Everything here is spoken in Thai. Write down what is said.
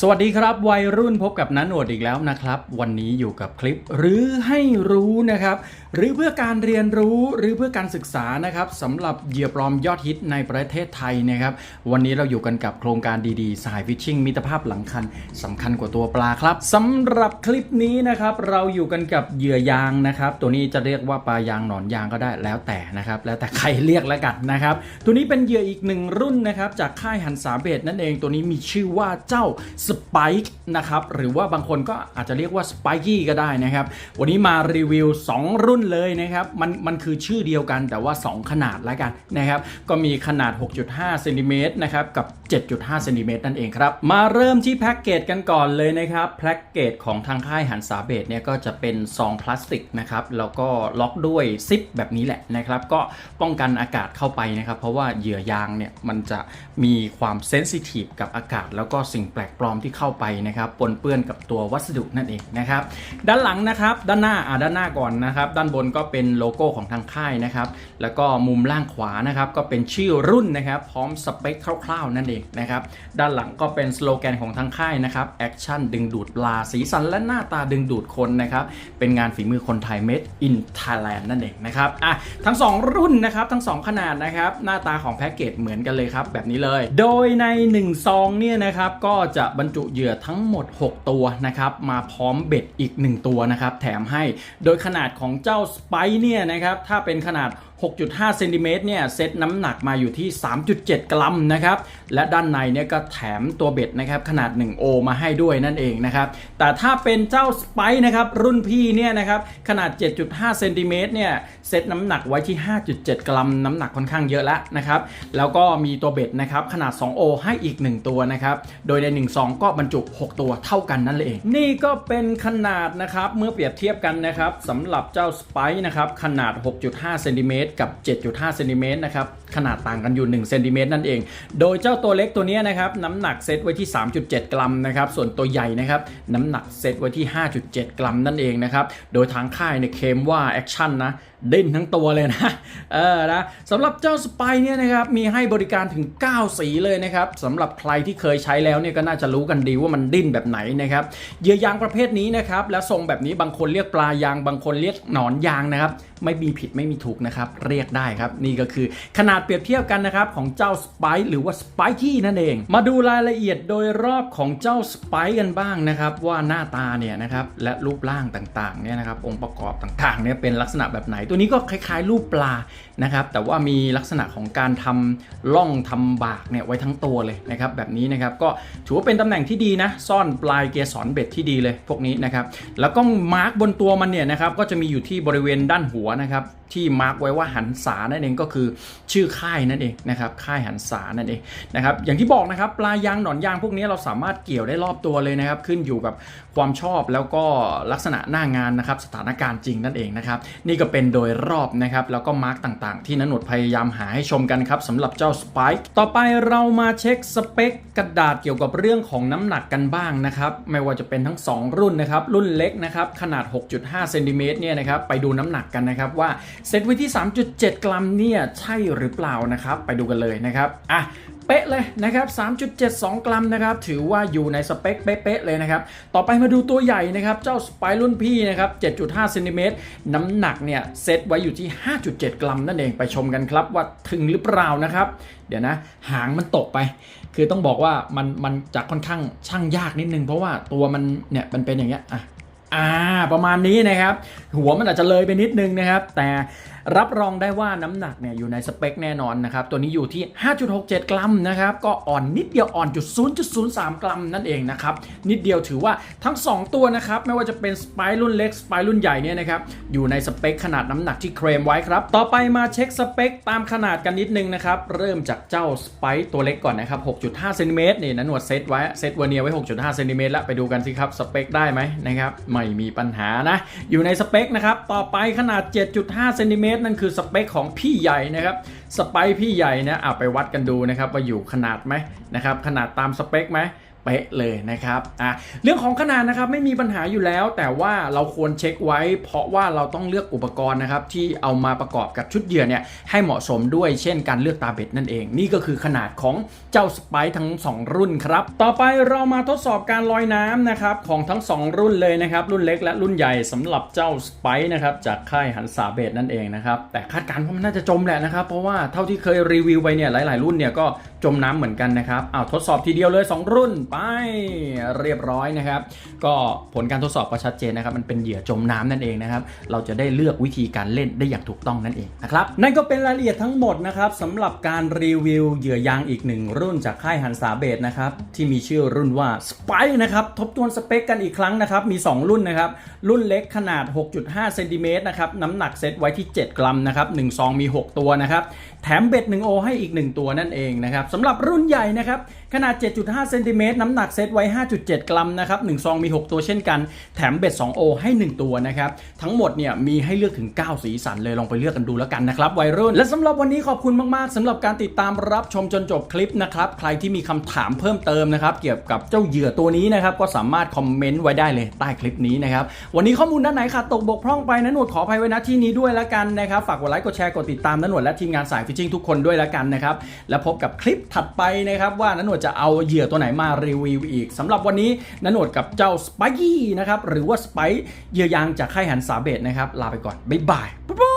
สวัสดีครับ วัยรุ่นพบกับนันโอดอีกแล้วนะครับ วันนี้อยู่กับคลิปหรือให้รู้นะครับ หรือเพื่อการเรียนรู้หรือเพื่อการศึกษานะครับสำหรับเหยื่อปลอมยอดฮิตในประเทศไทยนะครับ วันนี้เราอยู่กันกับโครงการดีๆสายฟิชชิงมิตรภาพหลังคันสำคัญกว่าตัวปลาครับสำหรับคลิปนี้นะครับ เราอยู่กันกับเหยื่อยางนะครับ ตัวนี้จะเรียกว่าปลายางหนอนยางก็ได้แล้วแต่นะครับ แล้วแต่ใครเรียกแล้วกันนะครับ ตัวนี้เป็นเหยื่ออีกหนึ่งรุ่นนะครับจากค่ายหันสาเบดนั่นเองตัวนี้มีชื่อว่าเจ้าสไปค์นะครับ หรือว่าบางคนก็อาจจะเรียกว่าสไปกี้ก็ได้นะครับ วันนี้มารีวิว 2 รุ่นเลยนะครับ มันมันคือชื่อเดียวกันแต่ว่า 2 ขนาดแล้วกันนะครับ ก็มีขนาด 6.5เซนติเมตรนะครับ กับ 7.5เซนติเมตรนั่นเองครับ มาเริ่มที่แพ็กเกจกันก่อนเลยนะครับ แพ็กเกจของทางค่ายหันสาเบดเนี่ยก็จะเป็นซองพลาสติกนะครับ แล้วก็ล็อกด้วยซิปแบบนี้แหละนะครับ ก็ป้องกันอากาศเข้าไปนะครับ เพราะว่าเหยื่อยางเนี่ยมันจะมีความเซนซิทีฟกับอากาศแล้วก็สิ่งแปลกปลอมที่เข้าไปนะครับปนเปื้อนกับตัววัสดุนั่นเองนะครับด้านหลังนะครับด้านหน้าอ่าด้านหน้าก่อนนะครับด้านบนก็เป็นโลโก้ของทางค่ายนะครับแล้วก็มุมล่างขวานะครับก็เป็นชื่อรุ่นนะครับพร้อมสเปคคร่าวๆนั่นเองนะครับด้านหลังก็เป็นสโลแกนของทางค่ายนะครับแอคชั่นดึงดูดปลาสีสันและหน้าตาดึงดูดคนนะครับเป็นงานฝีมือคนไทย made in Thailand นั่นเองนะครับอะทั้ง 2 รุ่นนะครับทั้ง 2 ขนาดนะครับหน้าตาของแพ็กเกจเหมือนกันเลยครับแบบนี้เลย โดยใน 1 ซองเนี่ยนะครับก็จะบรรจุเหยื่อทั้งหมด 6 ตัวนะครับมาพร้อมเบ็ดอีก 1 ตัวนะครับแถมให้ โดยขนาดของเจ้าสไปเนี่ยนะครับถ้าเป็นขนาด 6.5เซนติเมตรเนี่ยเซตน้ำหนักมาอยู่ที่ 3.7 กรัมนะครับและด้านในเนี่ยก็แถมตัวเบ็ดนะครับขนาด 1 โอ มาให้ด้วยนั่นเองนะครับแต่ถ้าเป็นเจ้าสไปนะครับรุ่นพี่เนี่ยนะครับขนาด 7.5เซนติเมตรเนี่ยเซตน้ำหนักไว้ที่ 5.7 กรัม น้ำหนักค่อนข้างเยอะแล้วนะครับแล้วก็มีตัวเบ็ดนะครับขนาด 2 โอ ให้อีก 1 ตัวนะครับโดยใน1ซองก็บรรจุ 6 ตัวเท่ากันนั่นเอง นี่ก็เป็นขนาดนะครับเมื่อเปรียบเทียบกันนะครับสำหรับเจ้าสไปนะครับขนาด 6.5เซนติเมตรกับ 7.5เซนติเมตรนะครับขนาดต่างกันอยู่ 1 เซนติเมตรนั่นเอง โดยเจ้าตัวเล็กตัวนี้นะครับน้ำหนักเซตไว้ที่ 3.7 กรัมนะครับส่วนตัวใหญ่นะครับน้ำหนักเซตไว้ที่ 5.7 กรัมนั่นเองนะครับโดยทางค่ายเนี่ยเคมว่าแอคชั่นนะดิ้นทั้งตัวเลยนะเออนะสำหรับเจ้าสไปเนี่ยนะครับมีให้บริการถึง 9 สีเลยนะครับสำหรับใครที่เคยใช้แล้วเนี่ยก็น่าจะรู้กันดีว่ามันดิ้นแบบไหนนะครับเยื่อยางประเภทนี้นะครับแล้วทรงแบบนี้บางคนเรียกปลายางบางคนเรียกหนอนยางนะครับไม่มีผิดไม่มีถูกนะครับเรียกได้ครับ นี่ก็คือขนาดเปรียบเทียบกันนะครับของเจ้าสไปหรือว่าสไปกี้นั่นเอง มาดูรายละเอียดโดยรอบของเจ้าสไปกันบ้างนะครับ ว่าหน้าตาเนี่ยนะครับและรูปร่างต่างๆเนี่ยนะครับองค์ประกอบต่างๆเนี่ยเป็นลักษณะแบบไหน ตัวนี้ก็คล้ายๆ รูปปลานะครับแต่ว่ามีลักษณะของการทำล่องทำบากเนี่ยไว้ทั้งตัวเลยนะครับแบบนี้นะครับก็ถือว่าเป็นตำแหน่งที่ดีนะ ซ่อนปลายเกสรเบ็ดที่ดีเลยพวกนี้นะครับแล้วก็มาร์กบนตัวมันเนี่ยนะครับก็จะมีอยู่ที่บริเวณด้านหัวนะครับที่มาร์กไว้ว่าหันษานั่นเองก็คือชื่อค่ายนั่นเองนะครับค่ายหันษานั่นเองนะครับอย่างที่บอกนะครับปลายางหนอนยางพวกนี้เราสามารถเกี่ยวได้รอบตัวเลยนะครับ ขึ้นอยู่กับความชอบแล้วก็ลักษณะหน้างานนะครับสถานการณ์จริงนั่นเองนะครับนี่ก็เป็นโดยรอบนะครับแล้วก็มาร์กต่างๆ ที่นันหนวดพยายามหาให้ชมกันครับสำหรับเจ้าสไปค์ต่อไปเรามาเช็คสเปคกระดาษเกี่ยวกับเรื่องของน้ำหนักกันบ้างนะครับไม่ว่าจะเป็นทั้ง 2 รุ่นนะครับรุ่นเล็กนะครับขนาด 6.5เซนติเมตรเนี่ยนะครับไปดูน้ำหนักกันนะครับว่าเซตไว้ที่ 3.7 กรัมเนี่ยใช่หรือเปล่านะครับ ไปดูกันเลยนะครับอะเป๊ะเลยนะครับ 3.72 กรัมนะครับ ถือว่าอยู่ในสเปคเป๊ะๆเลยนะครับ ต่อไปมาดูตัวใหญ่นะครับ เจ้าสไปรุ่นพี่นะครับ 7.5เซนติเมตรน้ำหนักเนี่ยเซตไว้อยู่ที่ 5.7 กรัมนั่นเอง ไปชมกันครับว่าถึงหรือเปล่านะครับ เดี๋ยวนะ หางมันตกไป คือต้องบอกว่ามันมันจะค่อนข้างช่างยากนิดนึง เพราะว่าตัวมันเนี่ยมันเป็นอย่างเงี้ยอะ อ่า ประมาณนี้นะครับ หัวมันอาจจะเลยไปนิดนึงนะครับ แต่ รับรองได้ว่าน้ำหนักเนี่ยอยู่ในสเปคแน่นอนนะครับ ตัวนี้อยู่ที่ 5.67 กรัมนะครับ ก็อ่อนนิดเดียวอ่อนจุด0.03 กรัมนั่นเองนะครับ นิดเดียวถือว่าทั้ง 2 ตัวนะครับ ไม่ว่าจะเป็นสไปรุ่นเล็กสไปรุ่นใหญ่เนี่ยนะครับ อยู่ในสเปคขนาดน้ำหนักที่เคลมไว้ครับ ต่อไปมาเช็คสเปคตามขนาดกันนิดนึงนะครับ เริ่มจากเจ้าสไปตัวเล็กก่อนนะครับ 6.5เซนติเมตรนี่นะหนวดเซตไว้เซตวอร์เนียไว้ 6.5เซนติเมตรแล้วไปดูกันสิครับสเปคได้ไหมนะครับไม่มีปัญหานะอยู่ในสเปคนะครับต่อไปขนาด 7.5เซนติเมตรนั่นคือสเปคของพี่ใหญ่นะครับสไปพี่ใหญ่นะเอาไปวัดกันดูนะครับว่าอยู่ขนาดไหมนะครับขนาดตามสเปคไหม เป๊ะเลยนะครับอะเรื่องของขนาดนะครับไม่มีปัญหาอยู่แล้ว แต่ว่าเราควรเช็คไว้ เพราะว่าเราต้องเลือกอุปกรณ์นะครับที่เอามาประกอบกับชุดเหยื่อเนี่ยให้เหมาะสมด้วยเช่นการเลือกตาเบ็ดนั่นเอง นี่ก็คือขนาดของเจ้าสไปทั้ง 2 รุ่นครับ ต่อไปเรามาทดสอบการลอยน้ำนะครับของทั้ง 2 รุ่นเลยนะครับรุ่นเล็กและรุ่นใหญ่สำหรับเจ้าสไปนะครับจากค่ายหันษาเบดนั่นเองนะครับแต่คาดการณ์ว่ามันน่าจะจมแหละนะครับเพราะว่าเท่าที่เคยรีวิวไปเนี่ยหลาย ๆ รุ่นเนี่ยก็จมน้ำเหมือนกันนะครับอ้าวทดสอบทีเดียวเลย 2 รุ่นไปเรียบร้อยนะครับ ก็ผลการทดสอบก็ชัดเจนนะครับ มันเป็นเหยื่อจมน้ำนั่นเองนะครับ เราจะได้เลือกวิธีการเล่นได้อย่างถูกต้องนั่นเองนะครับ นั่นก็เป็นรายละเอียดทั้งหมดนะครับสำหรับการรีวิวเหยื่อยางอีกหนึ่งรุ่นจากค่ายหันษาเบดนะครับที่มีชื่อรุ่นว่า Spike นะครับทบทวนสเปคกันอีกครั้งนะครับมี 2 รุ่นนะครับรุ่นเล็กขนาด 6.5เซนติเมตรนะครับน้ำหนักเซตไว้ที่ 7 กรัมนะครับ1ซองมี 6 ตัวนะครับแถมเบ็ด1โอให้อีก 1 ตัวนั่นเองนะครับสำหรับรุ่นใหญ่นะครับขนาด 7.5 เซนติเมตรน้ำหนักเซตไว้ 5.7 กรัมนะครับ1ซองมี 6 ตัวเช่นกัน แถมเบ็ด 2 โอให้ 1 ตัวนะครับ ทั้งหมดเนี่ยมีให้เลือกถึง 9 สีสันเลยลองไปเลือกกันดูแล้วกันนะครับวัยรุ่น และสำหรับวันนี้ขอบคุณมากๆสำหรับการติดตามรับชมจนจบคลิปนะครับ ใครที่มีคำถามเพิ่มเติมนะครับ เกี่ยวกับเจ้าเหยื่อตัวนี้นะครับ ก็สามารถคอมเมนต์ไว้ได้เลยใต้คลิปนี้นะครับ วันนี้ข้อมูลด้านไหนขาดตกบกพร่องไปนะหนวดขออภัยไว้ณที่นี้ด้วยแล้วกันนะครับ ฝากกดไลค์กดแชร์กดติดตามนะหนวดและทีมงานสายฟิชชิ่งทุกคนด้วยแล้วกันนะครับ และพบกับคลิปถัดไปนะครับว่านะหนวดจะเอาเหยื่อตัวไหนมารีวิวอีกสำหรับวันนี้นะหนวดกับเจ้าสไปกี้นะครับหรือว่าสไปเหยื่อยางจากค่ายหันสาเบตนะครับลาไปก่อนบ๊ายบายบ๊ายบาย